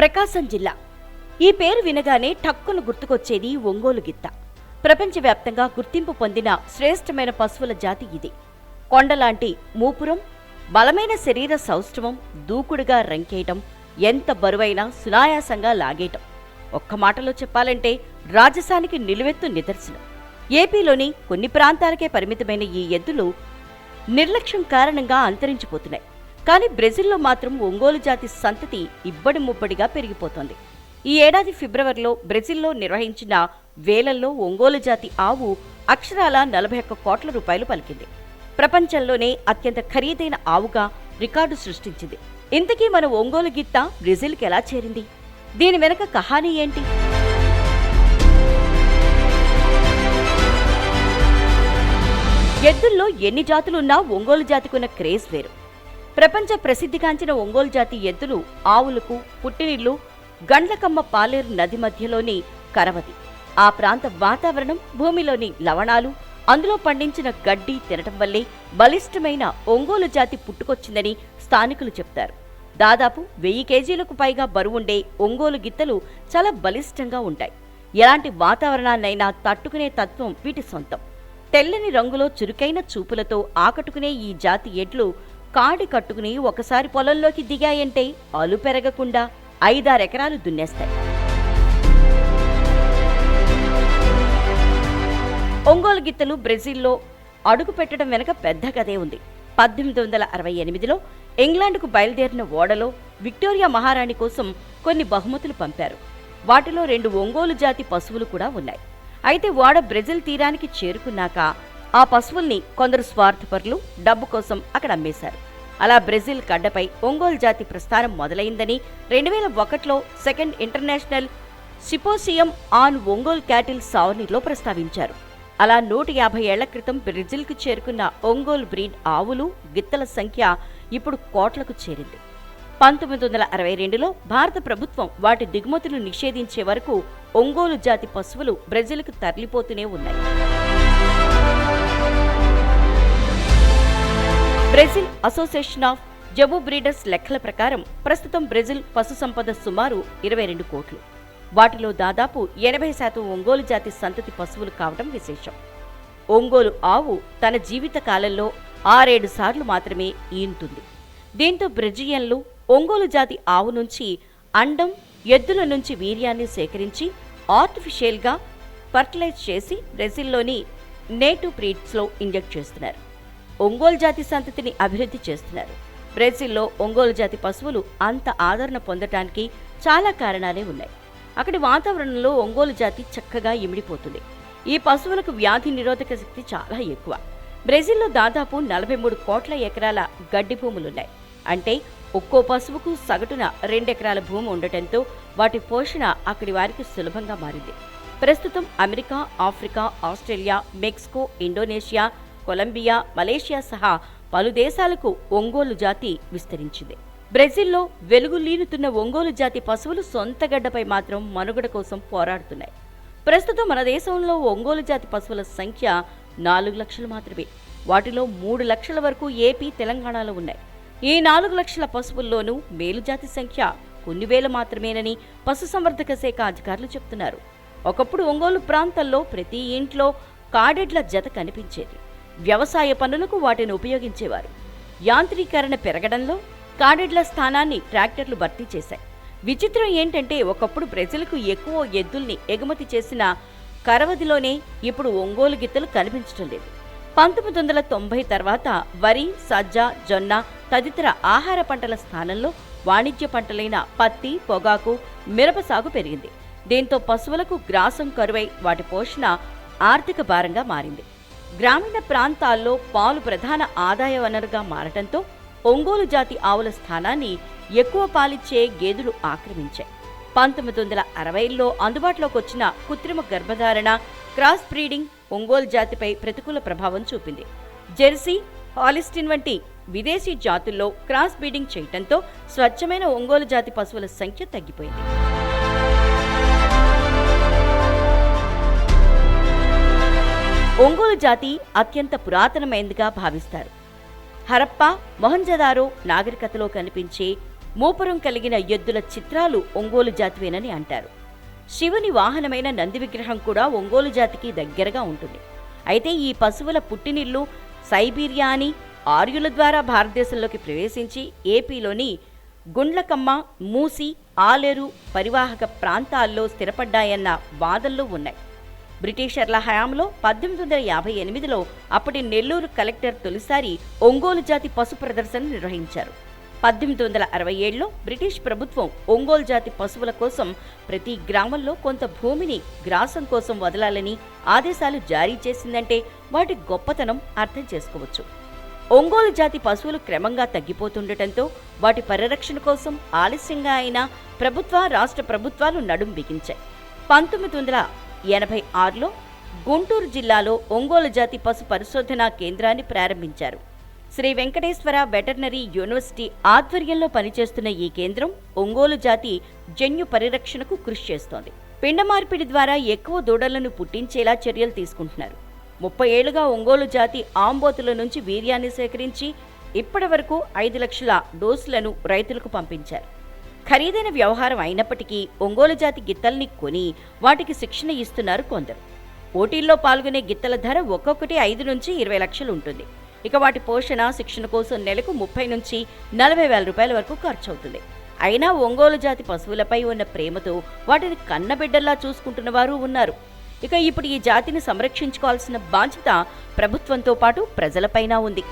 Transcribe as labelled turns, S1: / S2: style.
S1: ప్రకాశం జిల్లా. ఈ పేరు వినగానే టక్కును గుర్తుకొచ్చేది ఒంగోలు గిత్త. ప్రపంచవ్యాప్తంగా గుర్తింపు పొందిన శ్రేష్టమైన పశువుల జాతి ఇది. కొండలాంటి మూపురం బలమైన శరీర సౌష్ఠవం దూకుడుగా రంకేయటం ఎంత బరువైనా సునాయాసంగా లాగేయటం. ఒక్క మాటలో చెప్పాలంటే రాజసానికి నిలువెత్తు నిదర్శనం. ఏపీలోని కొన్ని ప్రాంతాలకే పరిమితమైన ఈ ఎద్దులు నిర్లక్ష్యం కారణంగా అంతరించిపోతున్నాయి. కానీ బ్రెజిల్లో మాత్రం ఒంగోలు జాతి సంతతి ఇబ్బడి ముబ్బడిగా పెరిగిపోతోంది. ఈ ఏడాది ఫిబ్రవరిలో బ్రెజిల్లో నిర్వహించిన వేలల్లో ఒంగోలు జాతి ఆవు అక్షరాల నలభై ఒక్క కోట్ల రూపాయలు పలికింది. ప్రపంచంలోనే అత్యంత ఖరీదైన ఆవుగా రికార్డు సృష్టించింది. ఇంతకీ మన ఒంగోలు గిత్త బ్రెజిల్కి ఎలా చేరింది? దీని వెనక కహానీ ఏంటి? ఎద్దుల్లో ఎన్ని జాతులున్నా ఒంగోలు జాతికున్న క్రేజ్ వేరు. ప్రపంచ ప్రసిద్ధిగాంచిన ఒంగోలు జాతి ఎద్దులు ఆవులకు పుట్టినిళ్ళు గండ్లకమ్మ పాలేరు నది మధ్యలోని కరవది ఆ ప్రాంత వాతావరణం భూమిలోని లవణాలు అందులో పండించిన గడ్డి తినటం వల్లే బలిష్టమైన ఒంగోలు జాతి పుట్టుకొచ్చిందని స్థానికులు చెప్తారు దాదాపు వెయ్యి కేజీలకు పైగా బరువుండే ఒంగోలు గిత్తలు చాలా బలిష్టంగా ఉంటాయి. ఎలాంటి వాతావరణాన్నైనా తట్టుకునే తత్వం వీటి సొంతం. తెల్లని రంగులో చురుకైన చూపులతో ఆకట్టుకునే ఈ జాతి ఎడ్లు కాడి కట్టుకుని ఒకసారి పొలంలోకి దిగాయంటే అలు పెరగకుండా ఐదారెకరాలు దున్నేస్తాయి. ఒంగోలు గిత్తలు బ్రెజిల్లో అడుగు పెట్టడం వెనక పెద్ద కథే ఉంది. పద్దెనిమిది వందల అరవై ఎనిమిదిలో ఇంగ్లాండ్కు బయలుదేరిన ఓడలో విక్టోరియా మహారాణి కోసం కొన్ని బహుమతులు పంపారు. వాటిలో రెండు ఒంగోలు జాతి పశువులు కూడా ఉన్నాయి. అయితే ఓడ బ్రెజిల్ తీరానికి చేరుకున్నాక ఆ పశువుల్ని కొందరు స్వార్థపరులు డబ్బు కోసం అక్కడ అమ్మేశారు. అలా బ్రెజిల్ గడ్డపై ఒంగోలు జాతి ప్రస్థానం మొదలైందని రెండు వేల ఒకటిలో second international symposium on Ongole cattle సావనీలో ప్రస్తావించారు. అలా నూట యాభై ఏళ్ళ క్రితం బ్రెజిల్కు చేరుకున్న ఒంగోల్ బ్రీడ్ ఆవులు గిత్తల సంఖ్య ఇప్పుడు కోట్లకు చేరింది. పంతొమ్మిది వందల అరవై రెండులో భారత ప్రభుత్వం వాటి దిగుమతులు నిషేధించే వరకు ఒంగోలు జాతి పశువులు బ్రెజిల్కు తరలిపోతూనే ఉన్నాయి. Brazil association of Zebu breeders లెక్కల ప్రకారం ప్రస్తుతం బ్రెజిల్ పశు సంపద సుమారు ఇరవై రెండు కోట్లు. వాటిలో దాదాపు ఎనభై శాతం ఒంగోలు జాతి సంతతి పశువులు కావడం విశేషం. ఒంగోలు ఆవు తన జీవిత కాలంలో ఆరేడు సార్లు మాత్రమే ఈనుతుంది దీంతో బ్రెజిలియన్లు ఒంగోలు జాతి ఆవు నుంచి అండం ఎద్దుల నుంచి వీర్యాన్ని సేకరించి ఆర్టిఫిషియల్గా ఫర్టిలైజ్ చేసి బ్రెజిల్లోని నేటివ్ బ్రీడ్స్లో ఇంజెక్ట్ చేస్తున్నారు. ఒంగోలు జాతి సంతతిని అభివృద్ధి చేస్తున్నారు. బ్రెజిల్లో ఒంగోలు జాతి పశువులు అంత ఆదరణ పొందటానికి చాలా కారణాలే ఉన్నాయి. అక్కడి వాతావరణంలో ఒంగోలు జాతి చక్కగా ఇమిడిపోతుంది. ఈ పశువులకు వ్యాధి నిరోధక శక్తి చాలా ఎక్కువ. బ్రెజిల్లో దాదాపు నలభై మూడు కోట్ల ఎకరాల గడ్డి భూములున్నాయి. అంటే ఒక్కో పశువుకు సగటున రెండెకరాల భూమి ఉండటంతో వాటి పోషణ అక్కడి వారికి సులభంగా మారింది. ప్రస్తుతం America Africa Australia Mexico Indonesia Colombia Malaysia సహా పలు దేశాలకు ఒంగోలు జాతి విస్తరించింది. బ్రెజిల్లో వెలుగు లీనుతున్న ఒంగోలు జాతి పశువులు సొంత గడ్డపై మాత్రం మనుగడ కోసం పోరాడుతున్నాయి. ప్రస్తుతం మన దేశంలో ఒంగోలు జాతి పశువుల సంఖ్య నాలుగు లక్షలు మాత్రమే. వాటిలో మూడు లక్షల వరకు ఏపీ తెలంగాణలో ఉన్నాయి. ఈ నాలుగు లక్షల పశువుల్లోనూ మేలుజాతి సంఖ్య కొన్ని వేలు మాత్రమేనని పశుసంవర్ధక శాఖ అధికారులు చెప్తున్నారు. ఒకప్పుడు ఒంగోలు ప్రాంతంలో ప్రతి ఇంట్లో కాడెడ్ల జత కనిపించేది. వ్యవసాయ పనులకు వాటిని ఉపయోగించేవారు. యాంత్రీకరణ పెరగడంలో కాడెడ్ల స్థానాన్ని ట్రాక్టర్లు భర్తీ చేశాయి. విచిత్రం ఏంటంటే ఒకప్పుడు ప్రజలకు ఎక్కువ ఎద్దుల్ని ఎగుమతి చేసిన కరవదిలోనే ఇప్పుడు ఒంగోలు గిత్తలు కనిపించడం లేదు. పంతొమ్మిది వందల తొంభై తర్వాత వరి సజ్జ జొన్న తదితర ఆహార పంటల స్థానంలో వాణిజ్య పంటలైన పత్తి పొగాకు మిరప సాగు పెరిగింది. దీంతో పశువులకు గ్రాసం కరువై వాటి పోషణ ఆర్థిక భారంగా మారింది. గ్రామీణ ప్రాంతాల్లో పాలు ప్రధాన ఆదాయ వనరుగా మారటంతో ఒంగోలు జాతి ఆవుల స్థానాన్ని ఎక్కువ పాలిచ్చే గేదెలు ఆక్రమించాయి. పంతొమ్మిది వందల అరవైలో అందుబాటులోకి వచ్చిన కృత్రిమ గర్భధారణ క్రాస్ బ్రీడింగ్ ఒంగోలు జాతిపై ప్రతికూల ప్రభావం చూపింది. జెర్సీ హాలిస్టిన్ వంటి విదేశీ జాతుల్లో క్రాస్ బ్రీడింగ్ చేయటంతో స్వచ్ఛమైన ఒంగోలు జాతి పశువుల సంఖ్య తగ్గిపోయింది. ఒంగోలు జాతి అత్యంత పురాతనమైనదిగా భావిస్తారు. హరప్ప మొహంజదారో నాగరికతలో కనిపించే మూపురం కలిగిన ఎద్దుల చిత్రాలు ఒంగోలు జాతివేనని అంటారు. శివుని వాహనమైన నంది విగ్రహం కూడా ఒంగోలు జాతికి దగ్గరగా ఉంటుంది. అయితే ఈ పశువుల పుట్టినిల్లు సైబీరియా అని ఆర్యుల ద్వారా భారతదేశంలోకి ప్రవేశించి ఏపీలోని గుండ్లకమ్మ మూసి ఆలేరు పరివాహక ప్రాంతాల్లో స్థిరపడ్డాయన్న వాదనలు ఉన్నాయి. బ్రిటిషర్ల హయాంలో పద్దెనిమిది వందల యాభై ఎనిమిదిలో అప్పటి నెల్లూరు కలెక్టర్ తొలిసారి ఒంగోలు జాతి పశు ప్రదర్శన నిర్వహించారు. పద్దెనిమిది వందల అరవై ఏడులో బ్రిటిష్ ప్రభుత్వం ఒంగోలు జాతి పశువుల కోసం ప్రతి గ్రామంలో కొంత భూమిని గ్రాసం కోసం వదలాలని ఆదేశాలు జారీ చేసిందంటే వాటి గొప్పతనం అర్థం చేసుకోవచ్చు. ఒంగోలు జాతి పశువులు క్రమంగా తగ్గిపోతుండటంతో వాటి పరిరక్షణ కోసం ఆలస్యంగా అయినా ప్రభుత్వ రాష్ట్ర ప్రభుత్వాలు నడుం బిగించాయి. పంతొమ్మిది వందల ఎనభై ఆరులో గుంటూరు జిల్లాలో ఒంగోలు జాతి పశు పరిశోధనా కేంద్రాన్ని ప్రారంభించారు. శ్రీ వెంకటేశ్వర వెటర్నరీ యూనివర్సిటీ ఆధ్వర్యంలో పనిచేస్తున్న ఈ కేంద్రం ఒంగోలు జాతి జన్యు పరిరక్షణకు కృషి చేస్తోంది. పిండ మార్పిడి ద్వారా ఎక్కువ దూడలను పుట్టించేలా చర్యలు తీసుకుంటున్నారు. ముప్పై ఏళ్ళుగా ఒంగోలు జాతి ఆంబోతుల నుంచి వీర్యాన్ని సేకరించి ఇప్పటి వరకు ఐదు లక్షల డోసులను రైతులకు పంపించారు. ఖరీదైన వ్యవహారం అయినప్పటికీ ఒంగోలు జాతి గిత్తల్ని కొని వాటికి శిక్షణ ఇస్తున్నారు కొందరు. పోటీల్లో పాల్గొనే గిత్తల ధర ఒక్కొక్కటి ఐదు నుంచి ఇరవై లక్షలు ఉంటుంది. ఇక వాటి పోషణ శిక్షణ కోసం నెలకు ముప్పై నుంచి నలభై వేల రూపాయల వరకు ఖర్చు అవుతుంది అయినా ఒంగోలు జాతి పశువులపై ఉన్న ప్రేమతో వాటిని కన్నబిడ్డల్లా చూసుకుంటున్న వారు ఉన్నారు. ఇక ఇప్పుడు ఈ జాతిని సంరక్షించుకోవాల్సిన బాధ్యత ప్రభుత్వంతో పాటు ప్రజలపైన ఉంది.